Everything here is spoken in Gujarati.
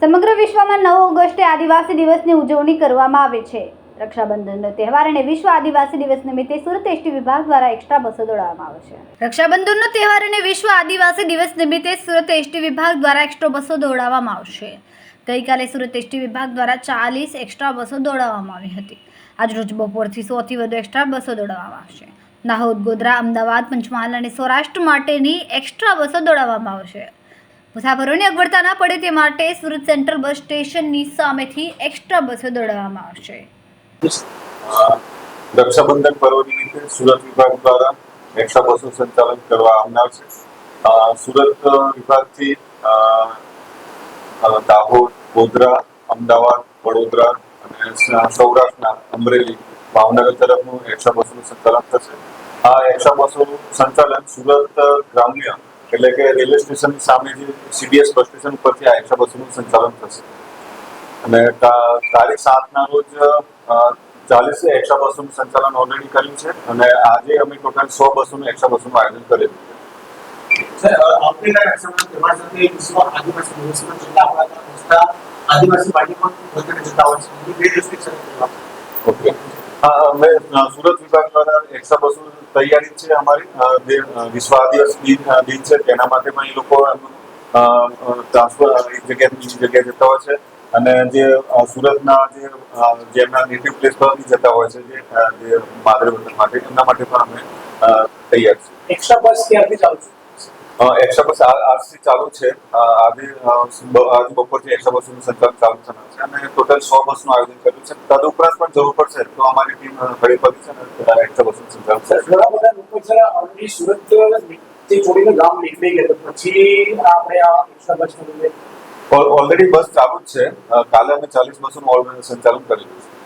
સમગ્ર વિશ્વમાં નવ ઓગસ્ટે આદિવાસી દિવસની ઉજવણી કરવામાં આવે છે. રક્ષાબંધનનો તહેવાર અને વિશ્વ આદિવાસી દિવસ નિમિત્તે સુરત એસટી વિભાગ દ્વારા એક્સ્ટ્રા બસો દોડાવવામાં આવે છે. રક્ષાબંધનનો તહેવાર અને વિશ્વ આદિવાસી દિવસ નિમિત્તે સુરત એસટી વિભાગ દ્વારા એક્સ્ટ્રા બસો દોડાવવામાં આવશે. ગઈકાલે સુરત એસટી વિભાગ દ્વારા ચાલીસ એક્સ્ટ્રા બસો દોડાવવામાં આવી હતી. આજરોજ બપોરથી સોથી વધુ એક્સ્ટ્રા બસો દોડાવવામાં આવશે. દાહોદ, ગોધરા, અમદાવાદ, પંચમહાલ અને સૌરાષ્ટ્ર માટેની એક્સ્ટ્રા બસો દોડાવવામાં આવશે. મુસાફરોને અગવડતા ના પડે તે માટે સુરત સેન્ટ્રલ બસ સ્ટેશનની સામેથી એક્સ્ટ્રા બસો દોડાવવામાં આવશે. રક્ષાબંધન પર્વ નિમિત્તે સુરત વિભાગ દ્વારા એક્સ્ટ્રા બસો સંચાલન કરવા આવનાર છે. સુરત વિભાગથી દાહોદ, ગોધરા, અમદાવાદ, વડોદરા અને સૌરાષ્ટ્રના અમરેલી, ભાવનગર તરફનું એક્સ્ટ્રા બસોનું સંચાલન થશે. આ એક્સ્ટ્રા બસોનું સંચાલન સુરત ગ્રામ્ય એટલે કે રેલવે સ્ટેશન સામે જે સીડીએસ બસ સ્ટેશન ઉપરથી આ એક્સ્ટ્રા બસોનું સંચાલન થશે. અને તારીખ સાતના રોજ ચાલીસ એક્સ્ટ્રા બસોનું સંચાલન ઓલરેડી કર્યું છે અને આજે અમે ટોટલ સો બસોનું એક્સ્ટ્રા બસોનું આયોજન કરેલું છે. આદિવાસી પાર્ટી પણ જતા હોય ઓકે સુરત વિભાગ દ્વારા એક્સ્ટ્રા બસો તૈયારી છે અમારી. જે વિશ્વ આદિવાસી દિન છે. તેના માટે પણ એ લોકો ટ્રાન્સફર એક જગ્યાએ બીજી જગ્યાએ જતા હોય છે. અને જે સુરતના જે જેમના નેટિવ પ્લેસ પર જતા હોય છે, જે માદરે માટે, એમના માટે પણ અમે તૈયાર છીએ. એક્સ્ટ્રા બસ ક્યારથી ચાલુ છે? એક્સ્ટ્રા બસ આજથી ચાલુ છે. આજે આજે બપોરથી એક્સ્ટ્રા બસનું સંચાલન ચાલુ થનાર છે. અને ટોટલ સો બસનું આયોજન કર્યું છે. તદુપરાંત પણ જરૂર પડશે તો અમારી ટીમ ખડી પડી છે અને એક્સ્ટ્રા બસનું સંચાલન છે. ઘણા બધા લોકો છે ઓલરેડી સુરતથી છોડીને ગામ નીકળી ગયા તો પછી આપણે આ એક્સ્ટ્રા બસ ઓલરેડી બસ ચાલુ જ છે. કાલે અમે ચાલીસ બસોનું ઓલરેડી સંચાલન કરેલું છે.